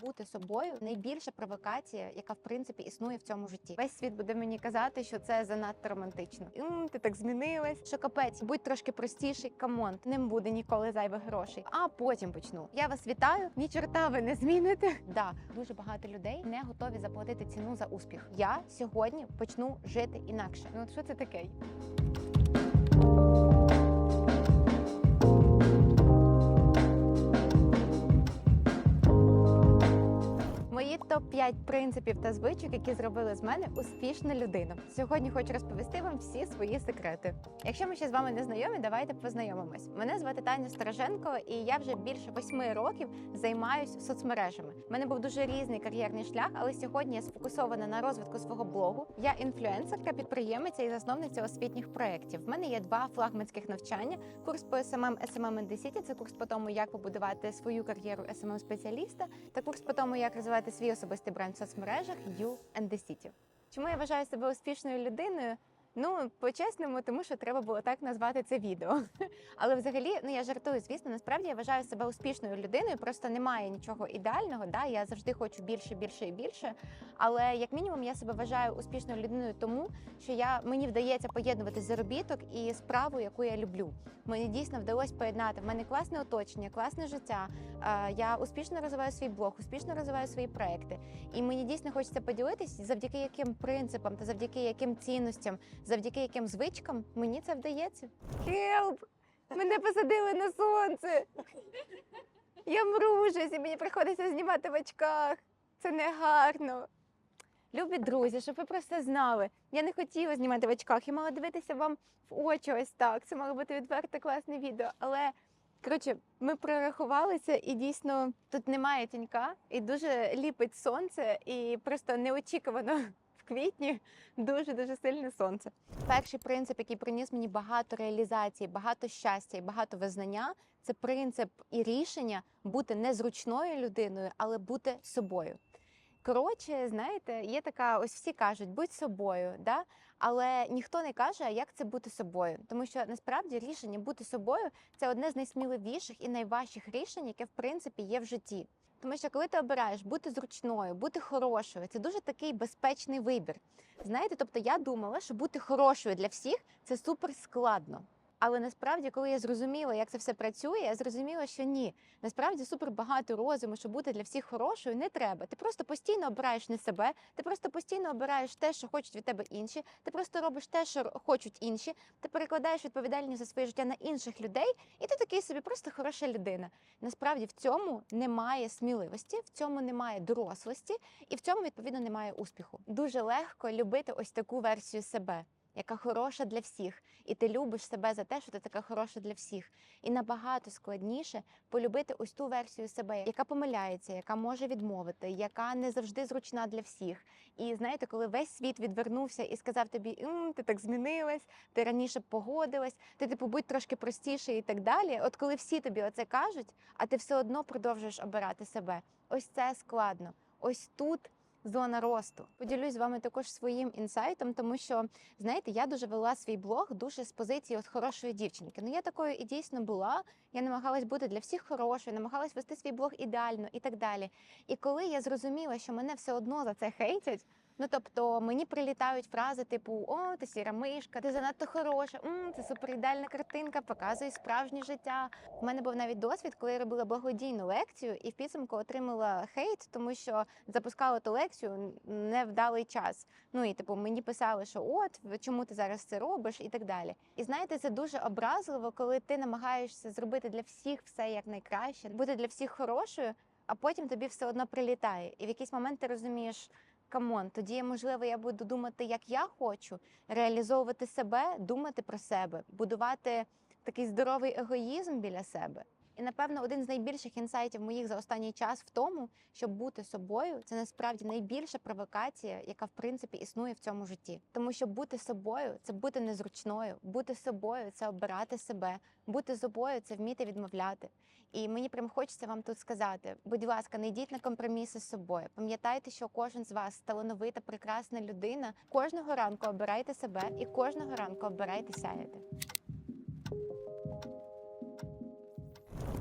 Бути собою найбільша провокація, яка в принципі існує в цьому житті. Весь світ буде мені казати, що це занадто романтично. М, ти так змінилась. Що капець, будь трошки простіший. Камон, не буде ніколи зайвих грошей. А потім почну. Я вас вітаю. Ні чорта ви не зміните. Да, дуже багато людей не готові заплатити ціну за успіх. Я сьогодні почну жити інакше. Ну що це таке? Мої топ 5 принципів та звичок, які зробили з мене успішну людину. Сьогодні хочу розповісти вам всі свої секрети. Якщо ми ще з вами не знайомі, давайте познайомимось. Мене звати Таня Стороженко, і я вже більше восьми років займаюсь соцмережами. У мене був дуже різний кар'єрний шлях, але сьогодні я сфокусована на розвитку свого блогу. Я інфлюенсерка, підприємиця і засновниця освітніх проєктів. В мене є два флагманських навчання: курс по SMM SMM in the – це курс по тому, як побудувати свою кар'єру smm спеціаліста та курс по тому, як розвивати свій особистий бренд в соцмережах You and the City. Чому я вважаю себе успішною людиною? Ну, по-чесному, тому що треба було так назвати це відео. Але взагалі, ну я жартую, звісно, насправді я вважаю себе успішною людиною. Просто немає нічого ідеального. Да? Я завжди хочу більше, більше і більше. Але як мінімум я себе вважаю успішною людиною, тому що я мені вдається поєднувати заробіток і справу, яку я люблю. Мені дійсно вдалося поєднати. В мене класне оточення, класне життя. Я успішно розвиваю свій блог, успішно розвиваю свої проекти. І мені дійсно хочеться поділитись, завдяки яким принципам та завдяки яким цінностям, завдяки яким звичкам мені це вдається. Хелп! Мене посадили на сонце. Я мружусь, і мені приходиться знімати в очках. Це не гарно. Любі друзі, щоб ви просто знали. Я не хотіла знімати в очках, я мала дивитися вам в очі ось так. Це мало бути відверте класне відео. Але коротше, ми прорахувалися, і дійсно тут немає тінька, і дуже ліпить сонце, і просто неочікувано квітні дуже дуже сильне сонце. Перший принцип, який приніс мені багато реалізації, багато щастя і багато визнання, це принцип і рішення бути не зручною людиною, але бути собою. Коротше, знаєте, є така, ось всі кажуть, будь собою, да? але ніхто не каже, як це бути собою. Тому що насправді рішення бути собою це одне з найсміливіших і найважчих рішень, яке в принципі є в житті. Тому що коли ти обираєш бути зручною, бути хорошою, це дуже такий безпечний вибір. Знаєте, тобто я думала, що бути хорошою для всіх це супер складно. Але насправді, коли я зрозуміла, як це все працює, я зрозуміла, що ні, насправді супер багато розуму, щоб бути для всіх хорошою, не треба. Ти просто постійно обираєш не себе, ти просто постійно обираєш те, що хочуть від тебе інші. Ти просто робиш те, що хочуть інші. Ти перекладаєш відповідальність за своє життя на інших людей, і ти такий собі просто хороша людина. Насправді в цьому немає сміливості, в цьому немає дорослості, і в цьому відповідно немає успіху. Дуже легко любити ось таку версію себе яка хороша для всіх, і ти любиш себе за те, що ти така хороша для всіх. І набагато складніше полюбити ось ту версію себе, яка помиляється, яка може відмовити, яка не завжди зручна для всіх. І знаєте, коли весь світ відвернувся і сказав тобі, «М, ти так змінилась, ти раніше погодилась, ти типу будь трошки простіше і так далі. От коли всі тобі оце кажуть, а ти все одно продовжуєш обирати себе. Ось це складно. Ось тут зона росту. Поділюсь з вами також своїм інсайтом, тому що знаєте, я дуже вела свій блог дуже з позиції от хорошої дівчинки. Ну я такою і дійсно була. Я намагалась бути для всіх хорошою, намагалась вести свій блог ідеально і так далі. І коли я зрозуміла, що мене все одно за це хейтять. Ну тобто мені прилітають фрази типу О, ти сіра мишка, ти занадто хороша, М, це супер ідеальна картинка, показує справжнє життя. У мене був навіть досвід, коли я робила благодійну лекцію і в підсумку отримала хейт, тому що запускала ту лекцію невдалий час. Ну і типу мені писали, що от чому ти зараз це робиш, і так далі. І знаєте, це дуже образливо, коли ти намагаєшся зробити для всіх все як найкраще, бути для всіх хорошою, а потім тобі все одно прилітає. І в якийсь момент ти розумієш. Камон, тоді можливо я буду думати, як я хочу, реалізовувати себе, думати про себе, будувати такий здоровий егоїзм біля себе. І напевно один з найбільших інсайтів моїх за останній час в тому, щоб бути собою, це насправді найбільша провокація, яка в принципі існує в цьому житті. Тому що бути собою це бути незручною, бути собою це обирати себе, бути собою це вміти відмовляти. І мені прям хочеться вам тут сказати: будь ласка, не йдіть на компроміси з собою. Пам'ятайте, що кожен з вас талановита, прекрасна людина. Кожного ранку обирайте себе і кожного ранку обирайте сяяти.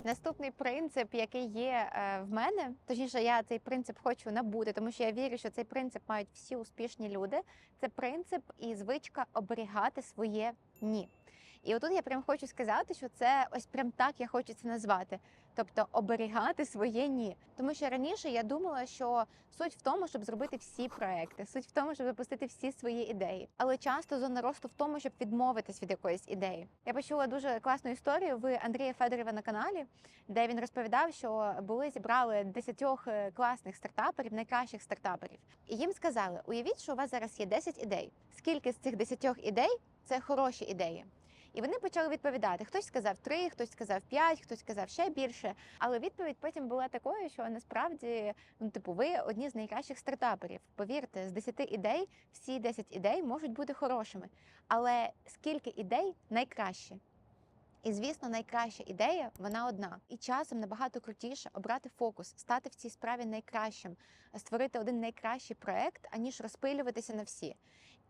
Наступний принцип, який є е, в мене, точніше, я цей принцип хочу набути, тому що я вірю, що цей принцип мають всі успішні люди. Це принцип і звичка оберігати своє ні. І отут я прям хочу сказати, що це ось прям так я хочу це назвати. Тобто оберігати своє ні. Тому що раніше я думала, що суть в тому, щоб зробити всі проекти, суть в тому, щоб запустити всі свої ідеї. Але часто зона росту в тому, щоб відмовитись від якоїсь ідеї. Я почула дуже класну історію в Андрія Федорова на каналі, де він розповідав, що були зібрали десятьох е, класних стартаперів, найкращих стартаперів, і їм сказали: уявіть, що у вас зараз є 10 ідей. Скільки з цих 10 ідей це хороші ідеї? І вони почали відповідати. Хтось сказав три, хтось сказав п'ять, хтось сказав ще більше. Але відповідь потім була такою, що насправді ну, типу, ви одні з найкращих стартаперів. Повірте, з 10 ідей всі 10 ідей можуть бути хорошими. Але скільки ідей найкраще? І звісно, найкраща ідея вона одна. І часом набагато крутіше обрати фокус, стати в цій справі найкращим, створити один найкращий проект, аніж розпилюватися на всі.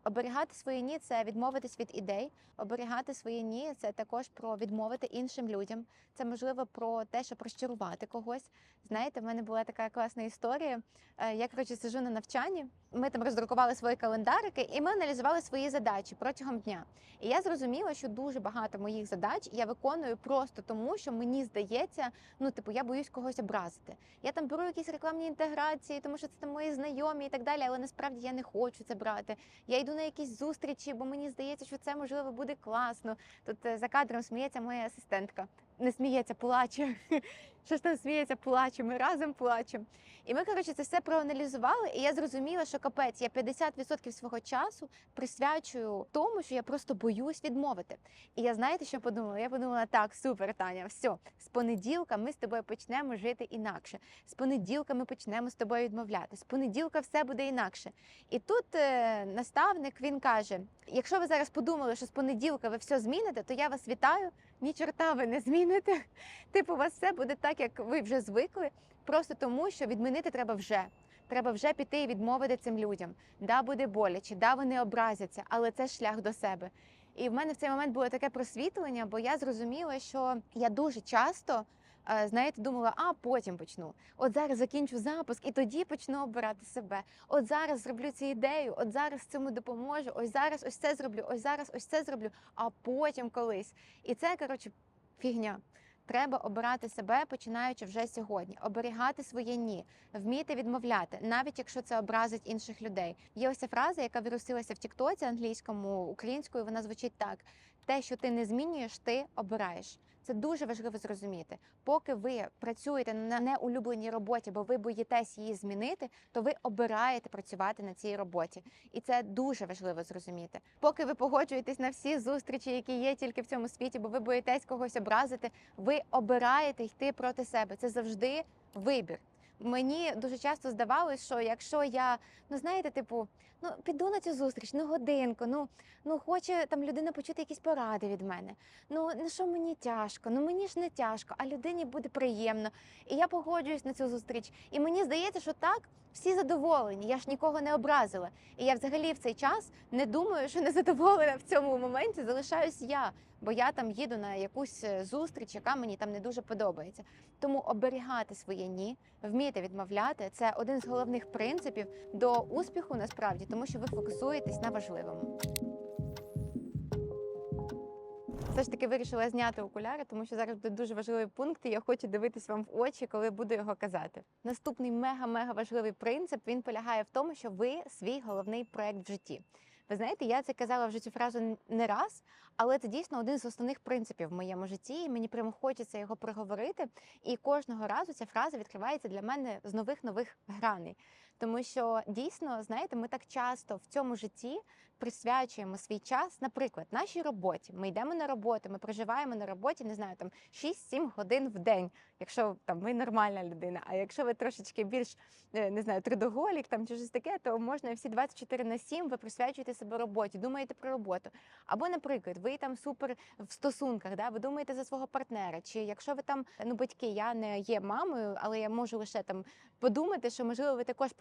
Оберігати свої ні це відмовитись від ідей. Оберігати свої ні це також про відмовити іншим людям. Це можливо про те, щоб розчарувати когось. Знаєте, в мене була така класна історія. Е, Я коротше сижу на навчанні. Ми там роздрукували свої календарики, і ми аналізували свої задачі протягом дня. І я зрозуміла, що дуже багато моїх задач я виконую просто тому, що мені здається, ну типу, я боюсь когось образити. Я там беру якісь рекламні інтеграції, тому що це там мої знайомі і так далі. Але насправді я не хочу це брати. Я йду на якісь зустрічі, бо мені здається, що це можливо буде класно. Тут е, за кадром сміється моя асистентка. Не сміється, плаче. Що ж там сміється, плаче. Ми разом плачемо. І ми, коротше, це все проаналізували, і я зрозуміла, що капець, я 50% свого часу присвячую тому, що я просто боюсь відмовити. І я знаєте, що подумала? Я подумала, так, супер, Таня, все, з понеділка ми з тобою почнемо жити інакше. З понеділка ми почнемо з тобою відмовляти. З понеділка все буде інакше. І тут е, наставник він каже: якщо ви зараз подумали, що з понеділка ви все зміните, то я вас вітаю. Ні чорта ви не зміните. Типу, у вас все буде так, як ви вже звикли, просто тому, що відмінити треба вже. Треба вже піти і відмовити цим людям. Да, буде боляче, да, вони образяться, але це шлях до себе. І в мене в цей момент було таке просвітлення, бо я зрозуміла, що я дуже часто. Е, Знаєте, думала, а потім почну. От зараз закінчу запуск і тоді почну обирати себе. От зараз зроблю цю ідею, от зараз цьому допоможу. Ось зараз ось це зроблю, ось зараз ось це зроблю, а потім колись. І це коротше фігня. Треба обирати себе, починаючи вже сьогодні, оберігати своє ні, вміти відмовляти, навіть якщо це образить інших людей. Є ось ця фраза, яка вирусилася в Тіктоці англійському, українською. Вона звучить так: те, що ти не змінюєш, ти обираєш. Це дуже важливо зрозуміти. Поки ви працюєте на неулюбленій роботі, бо ви боїтесь її змінити, то ви обираєте працювати на цій роботі, і це дуже важливо зрозуміти. Поки ви погоджуєтесь на всі зустрічі, які є тільки в цьому світі, бо ви боїтесь когось образити, ви обираєте йти проти себе. Це завжди вибір. Мені дуже часто здавалось, що якщо я ну знаєте, типу, ну піду на цю зустріч, ну годинку, ну ну хоче там людина почути якісь поради від мене. Ну на що мені тяжко, ну мені ж не тяжко, а людині буде приємно. І я погоджуюсь на цю зустріч. І мені здається, що так всі задоволені. Я ж нікого не образила. І я взагалі в цей час не думаю, що незадоволена в цьому моменті залишаюсь я, бо я там їду на якусь е, зустріч, яка мені там не дуже подобається. Тому оберігати своє ні, вміти відмовляти це один з головних принципів до успіху насправді, тому що ви фокусуєтесь на важливому. Все ж таки вирішила зняти окуляри, тому що зараз буде дуже важливий пункт, і я хочу дивитись вам в очі, коли буду його казати. Наступний мега-мега важливий принцип він полягає в тому, що ви свій головний проект в житті. Ви знаєте, я це казала вже цю фразу не раз, але це дійсно один з основних принципів в моєму житті. і Мені прямо хочеться його проговорити. І кожного разу ця фраза відкривається для мене з нових нових граней. Тому що дійсно, знаєте, ми так часто в цьому житті присвячуємо свій час, наприклад, нашій роботі. Ми йдемо на роботу, ми проживаємо на роботі, не знаю, там 6-7 годин в день, якщо там ви нормальна людина. А якщо ви трошечки більш е, не знаю, трудоголік там чи щось таке, то можна всі 24 на 7 ви присвячуєте себе роботі, думаєте про роботу. Або, наприклад, ви там супер в стосунках, да, ви думаєте за свого партнера. Чи якщо ви там, ну батьки, я не є мамою, але я можу лише там подумати, що можливо ви також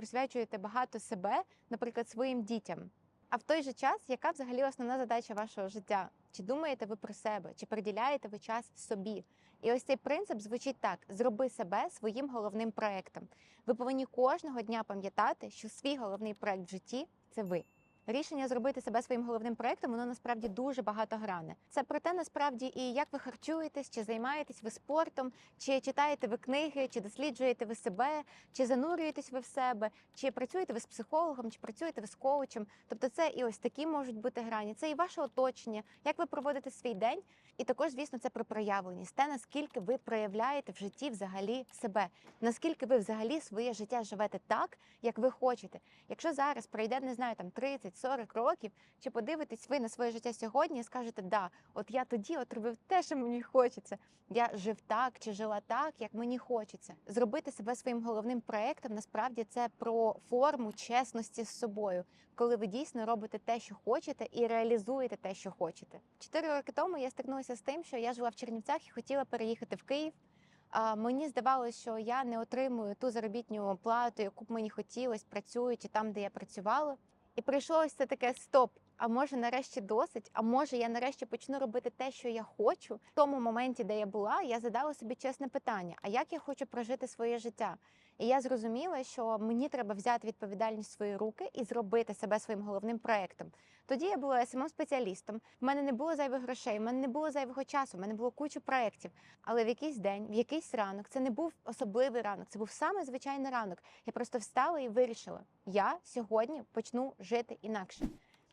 багато себе, наприклад, своїм дітям. А в той же час, яка взагалі основна задача вашого життя? Чи думаєте ви про себе, чи приділяєте ви час собі? І ось цей принцип звучить так: зроби себе своїм головним проектом. Ви повинні кожного дня пам'ятати, що свій головний проект в житті це ви. Рішення зробити себе своїм головним проектом, воно насправді дуже багатогранне. Це про те, насправді, і як ви харчуєтесь, чи займаєтесь ви спортом, чи читаєте ви книги, чи досліджуєте ви себе, чи занурюєтесь ви в себе, чи працюєте ви з психологом, чи працюєте ви з коучем. Тобто, це і ось такі можуть бути грані. Це і ваше оточення, як ви проводите свій день. І також, звісно, це про проявленість, те, наскільки ви проявляєте в житті взагалі себе, наскільки ви взагалі своє життя живете так, як ви хочете. Якщо зараз пройде, не знаю, там 30-40 років, чи подивитесь ви на своє життя сьогодні і скажете, да, от я тоді от робив те, що мені хочеться. Я жив так чи жила так, як мені хочеться. Зробити себе своїм головним проектом насправді це про форму чесності з собою, коли ви дійсно робите те, що хочете, і реалізуєте те, що хочете. Чотири роки тому я стикнулася з тим, що я жила в Чернівцях і хотіла переїхати в Київ. Мені здавалося, що я не отримую ту заробітну плату, яку б мені хотілося, працюючи там, де я працювала. І прийшло ось це таке стоп. А може, нарешті досить? А може, я нарешті почну робити те, що я хочу. В тому моменті, де я була, я задала собі чесне питання: а як я хочу прожити своє життя? І я зрозуміла, що мені треба взяти відповідальність в свої руки і зробити себе своїм головним проектом. Тоді я була смм спеціалістом. В мене не було зайвих грошей, в мене не було зайвого часу, в мене було кучу проєктів. Але в якийсь день, в якийсь ранок, це не був особливий ранок, це був саме звичайний ранок. Я просто встала і вирішила: я сьогодні почну жити інакше.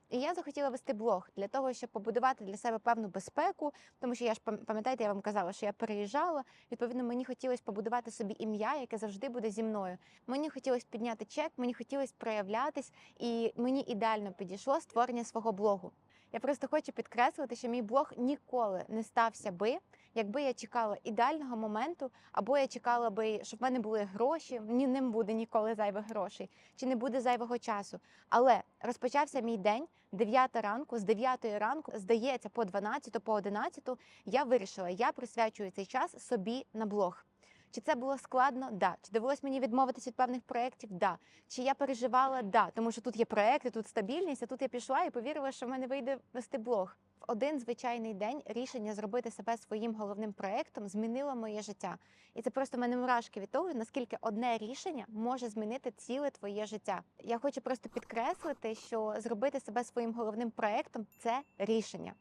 І я захотіла вести блог для того, щоб побудувати для себе певну безпеку, тому що я ж пам- пам'ятаєте, я вам казала, що я переїжджала. Відповідно, мені хотілося побудувати собі ім'я, яке завжди буде зі мною. Мені хотілося підняти чек, мені хотілося проявлятись, і мені ідеально підійшло створення свого блогу. Я просто хочу підкреслити, що мій блог ніколи не стався би, якби я чекала ідеального моменту, або я чекала би, щоб в мене були гроші. Мені не буде ніколи зайвих грошей, чи не буде зайвого часу. Але розпочався мій день 9 ранку, з 9 ранку, здається, по 12, по 11, я вирішила, я присвячую цей час собі на блог. Чи це було складно? Да. Чи довелось мені відмовитись від певних проєктів? Да. Чи я переживала? Да. Тому що тут є проекти, тут стабільність, а тут я пішла і повірила, що в мене вийде вести блог. Один звичайний день рішення зробити себе своїм головним проєктом змінило моє життя. І це просто мене мурашки від того, наскільки одне рішення може змінити ціле твоє життя. Я хочу просто підкреслити, що зробити себе своїм головним проєктом це рішення.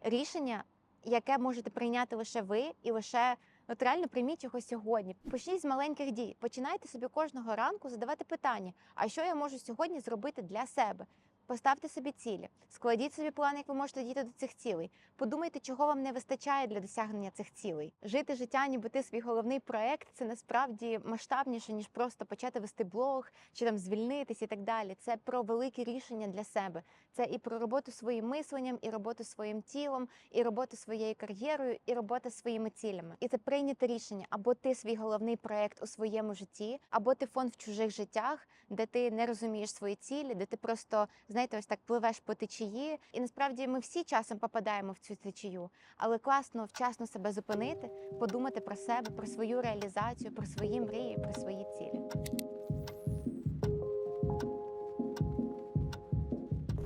Рішення, яке можете прийняти лише ви і лише От реально прийміть його сьогодні. Почніть з маленьких дій. Починайте собі кожного ранку задавати питання: а що я можу сьогодні зробити для себе? Поставте собі цілі, складіть собі план, як ви можете дійти до цих цілей. Подумайте, чого вам не вистачає для досягнення цих цілей. Жити життя, ніби ти свій головний проект, це насправді масштабніше ніж просто почати вести блог чи там звільнитись і так далі. Це про великі рішення для себе. Це і про роботу своїм мисленням, і роботу своїм тілом, і роботу своєю кар'єрою, і робота своїми цілями. І це прийняте рішення або ти свій головний проект у своєму житті, або ти фон в чужих життях, де ти не розумієш свої цілі, де ти просто знаєте, ось так пливеш по течії. І насправді ми всі часом попадаємо в цю течію, але класно вчасно себе зупинити, подумати про себе, про свою реалізацію, про свої мрії, про свої цілі.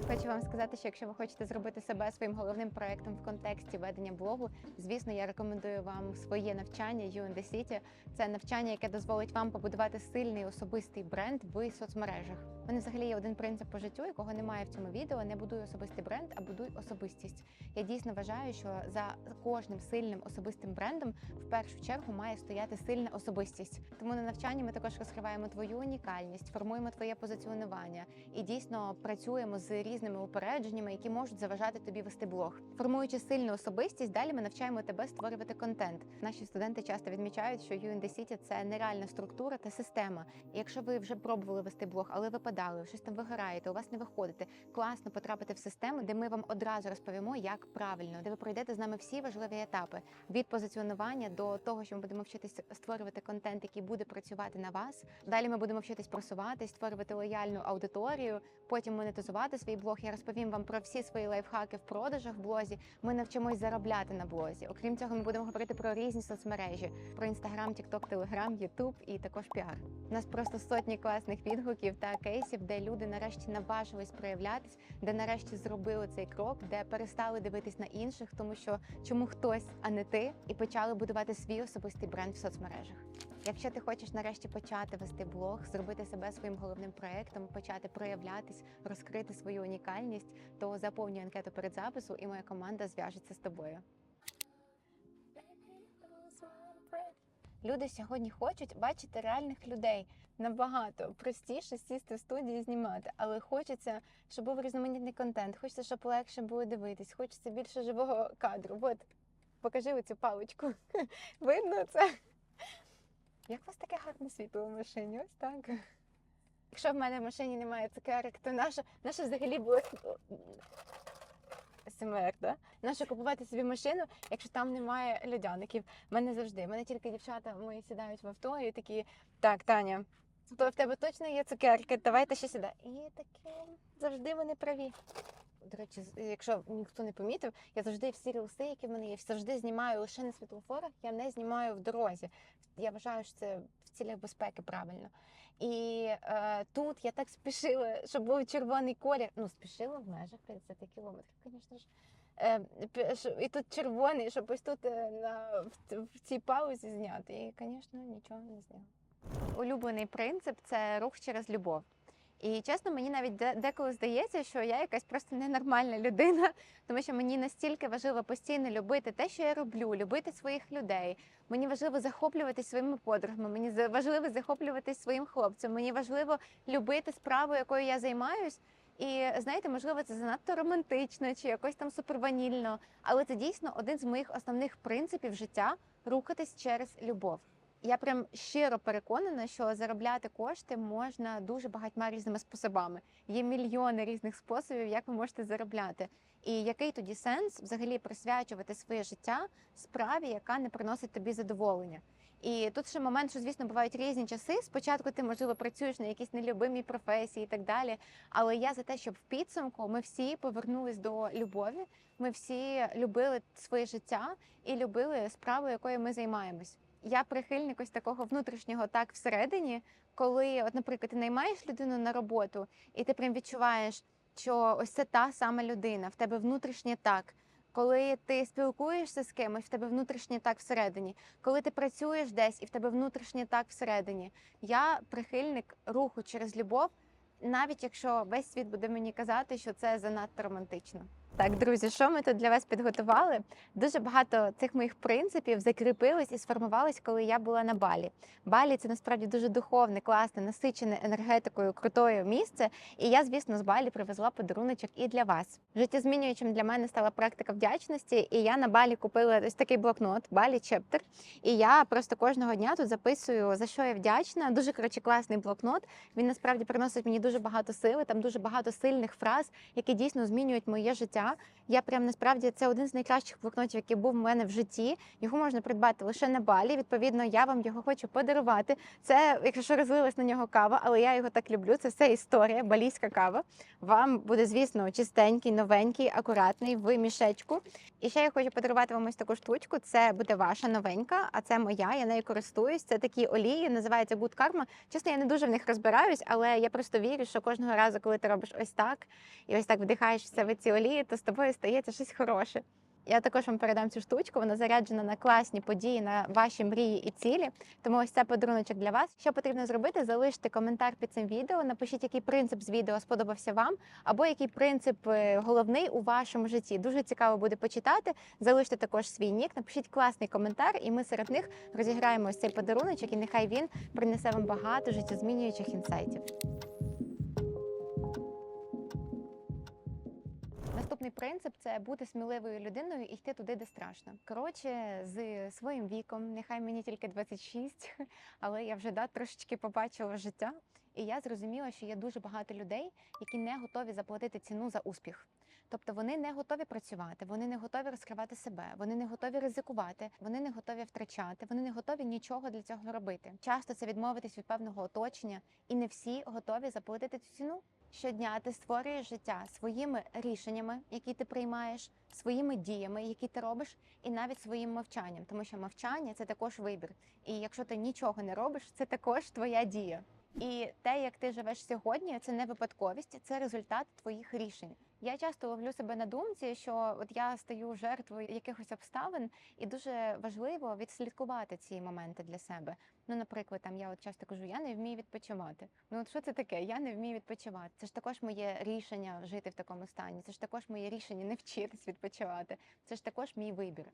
Хочу вам сказати, що якщо ви хочете зробити себе своїм головним проектом в контексті ведення блогу, звісно, я рекомендую вам своє навчання You in the City. Це навчання, яке дозволить вам побудувати сильний особистий бренд в соцмережах. Мене взагалі є один принцип по життю, якого немає в цьому відео. Не будуй особистий бренд, а будуй особистість. Я дійсно вважаю, що за кожним сильним особистим брендом в першу чергу має стояти сильна особистість. Тому на навчанні ми також розкриваємо твою унікальність, формуємо твоє позиціонування і дійсно працюємо з різними упередженнями, які можуть заважати тобі вести блог. Формуючи сильну особистість, далі ми навчаємо тебе створювати контент. Наші студенти часто відмічають, що the City – це нереальна структура та система. І якщо ви вже пробували вести блог, але випадали, щось там вигораєте, у вас не виходите, класно потрапити в систему, де ми вам одразу розповімо, як правильно, де ви пройдете з нами всі важливі етапи від позиціонування до того, що ми будемо вчитися створювати контент, який буде працювати на вас. Далі ми будемо вчитись просуватись, створювати лояльну аудиторію, потім монетизувати свій блог. я розповім вам про всі свої лайфхаки в продажах в блозі. Ми навчимось заробляти на блозі. Окрім цього, ми будемо говорити про різні соцмережі: про інстаграм, тікток, телеграм, ютуб і також піар. У нас просто сотні класних відгуків та кейсів, де люди нарешті наважились проявлятись, де нарешті зробили цей крок, де перестали дивитись на інших, тому що чому хтось, а не ти, і почали будувати свій особистий бренд в соцмережах. Якщо ти хочеш нарешті почати вести блог, зробити себе своїм головним проектом, почати проявлятись, розкрити свою унікальність, то заповнюй анкету перед запису, і моя команда зв'яжеться з тобою. Люди сьогодні хочуть бачити реальних людей набагато простіше сісти в студії і знімати, але хочеться, щоб був різноманітний контент, хочеться, щоб легше було дивитись, хочеться більше живого кадру. От покажи оцю паличку. Видно це? Як у вас таке гарне світло в машині? Ось так. Якщо в мене в машині немає цукерок, то наша, наша взагалі було СМР, да? Нащо купувати собі машину, якщо там немає льодяників. Мене завжди. Мене тільки дівчата мої сідають в авто і такі, так, Таня, то в тебе точно є цукерки, давайте ще сюди. І таке завжди вони праві. До речі, якщо ніхто не помітив, я завжди всі рілси, які в мене є, завжди знімаю лише на світлофорах, я не знімаю в дорозі. Я вважаю, що це в цілях безпеки правильно. І е, тут я так спішила, щоб був червоний колір. Ну, спішила в межах 50 кілометрів, звісно ж. Е, і тут червоний, щоб ось тут е, на, в, в цій паузі зняти. І, звісно, нічого не зняла. Улюблений принцип це рух через любов. І чесно, мені навіть деколи здається, що я якась просто ненормальна людина, тому що мені настільки важливо постійно любити те, що я роблю, любити своїх людей. Мені важливо захоплюватись своїми подругами, мені важливо захоплюватись своїм хлопцем. Мені важливо любити справу, якою я займаюсь. І знаєте, можливо, це занадто романтично чи якось там суперванільно, але це дійсно один з моїх основних принципів життя рухатись через любов. Я прям щиро переконана, що заробляти кошти можна дуже багатьма різними способами. Є мільйони різних способів, як ви можете заробляти. І який тоді сенс взагалі присвячувати своє життя справі, яка не приносить тобі задоволення? І тут ще момент, що звісно бувають різні часи. Спочатку ти можливо працюєш на якійсь нелюбимій професії і так далі. Але я за те, щоб в підсумку ми всі повернулись до любові. Ми всі любили своє життя і любили справу, якою ми займаємось. Я прихильник ось такого внутрішнього так всередині, коли, от, наприклад, ти наймаєш людину на роботу, і ти прям відчуваєш, що ось це та сама людина, в тебе внутрішнє так. Коли ти спілкуєшся з кимось, в тебе внутрішнє так всередині. Коли ти працюєш десь і в тебе внутрішнє так всередині. Я прихильник руху через любов, навіть якщо весь світ буде мені казати, що це занадто романтично. Так, друзі, що ми тут для вас підготували? Дуже багато цих моїх принципів закріпились і сформувались, коли я була на Балі. Балі це насправді дуже духовне, класне, насичене енергетикою, крутою місце. І я, звісно, з Балі привезла подаруночок і для вас. Життєзмінюючим для мене стала практика вдячності, і я на Балі купила ось такий блокнот Балі Чептер. І я просто кожного дня тут записую за що я вдячна. Дуже коротше класний блокнот. Він насправді приносить мені дуже багато сили. Там дуже багато сильних фраз, які дійсно змінюють моє життя. Я прям насправді це один з найкращих блокнотів, який був у мене в житті. Його можна придбати лише на балі. Відповідно, я вам його хочу подарувати. Це, якщо що розлилась на нього кава, але я його так люблю. Це все історія, балійська кава. Вам буде, звісно, чистенький, новенький, акуратний в мішечку. І ще я хочу подарувати вам ось таку штучку. Це буде ваша новенька, а це моя. Я нею користуюсь. Це такі олії, називається Good Karma. Чесно, я не дуже в них розбираюсь, але я просто вірю, що кожного разу, коли ти робиш ось так і ось так вдихаєш в ці олії, то з тобою стається щось хороше. Я також вам передам цю штучку. Вона заряджена на класні події, на ваші мрії і цілі. Тому ось це подаруночок для вас. Що потрібно зробити? Залиште коментар під цим відео. Напишіть, який принцип з відео сподобався вам, або який принцип е, головний у вашому житті. Дуже цікаво буде почитати. Залиште також свій нік, напишіть класний коментар, і ми серед них розіграємо ось цей подаруночок, і нехай він принесе вам багато життєзмінюючих інсайтів. Наступний принцип це бути сміливою людиною і йти туди, де страшно. Коротше, з своїм віком, нехай мені тільки 26, але я вже да, трошечки побачила життя. І я зрозуміла, що є дуже багато людей, які не готові заплатити ціну за успіх. Тобто вони не готові працювати, вони не готові розкривати себе, вони не готові ризикувати, вони не готові втрачати, вони не готові нічого для цього робити. Часто це відмовитись від певного оточення, і не всі готові заплатити цю ціну. Щодня ти створюєш життя своїми рішеннями, які ти приймаєш, своїми діями, які ти робиш, і навіть своїм мовчанням, тому що мовчання це також вибір. І якщо ти нічого не робиш, це також твоя дія. І те, як ти живеш сьогодні, це не випадковість, це результат твоїх рішень. Я часто ловлю себе на думці, що от я стаю жертвою якихось обставин, і дуже важливо відслідкувати ці моменти для себе. Ну, наприклад, там я от часто кажу, я не вмію відпочивати. Ну от що це таке? Я не вмію відпочивати. Це ж також моє рішення жити в такому стані. Це ж також моє рішення не вчитись відпочивати. Це ж також мій вибір.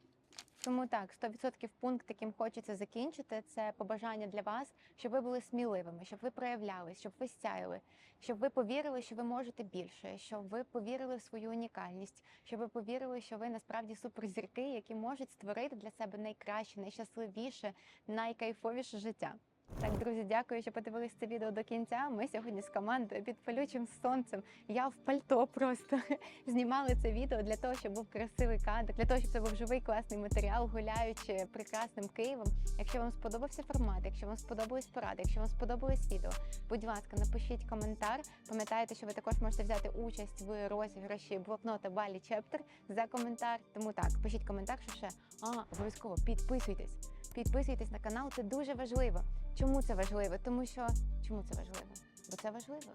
Тому так, 100% пункт, яким хочеться закінчити, це побажання для вас, щоб ви були сміливими, щоб ви проявлялись, щоб ви сяяли, щоб ви повірили, що ви можете більше, щоб ви повірили в свою унікальність, щоб ви повірили, що ви насправді суперзірки, які можуть створити для себе найкраще, найщасливіше, найкайфовіше життя. Так, друзі, дякую, що подивились це відео до кінця. Ми сьогодні з командою під палючим сонцем. Я в пальто просто знімали це відео для того, щоб був красивий кадр, для того, щоб це був живий класний матеріал, гуляючи прекрасним Києвом. Якщо вам сподобався формат, якщо вам сподобались поради, якщо вам сподобалось відео, будь ласка, напишіть коментар. Пам'ятайте, що ви також можете взяти участь в розіграші блокнота Балі Чептер за коментар. Тому так, пишіть коментар, що ще а обов'язково підписуйтесь. Підписуйтесь на канал, це дуже важливо. Чому це важливо? Тому що чому це важливо? Бо це важливо.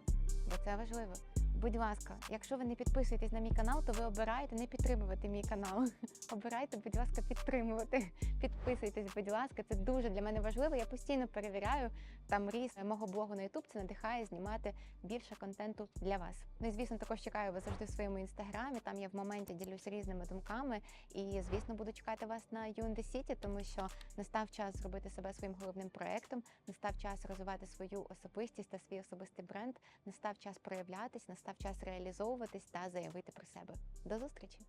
Бо це важливо. Будь ласка, якщо ви не підписуєтесь на мій канал, то ви обираєте не підтримувати мій канал. Обирайте, будь ласка, підтримувати. Підписуйтесь, будь ласка, це дуже для мене важливо. Я постійно перевіряю там ріст мого блогу на YouTube. Це надихає знімати більше контенту для вас. Ну і звісно, також чекаю вас завжди в своєму інстаграмі. Там я в моменті ділюся різними думками. І звісно, буду чекати вас на UND City, тому що настав час зробити себе своїм головним проектом. Настав час розвивати свою особистість та свій особистий бренд. Настав час проявлятись, настав час реалізовуватись та заявити про себе. До зустрічі!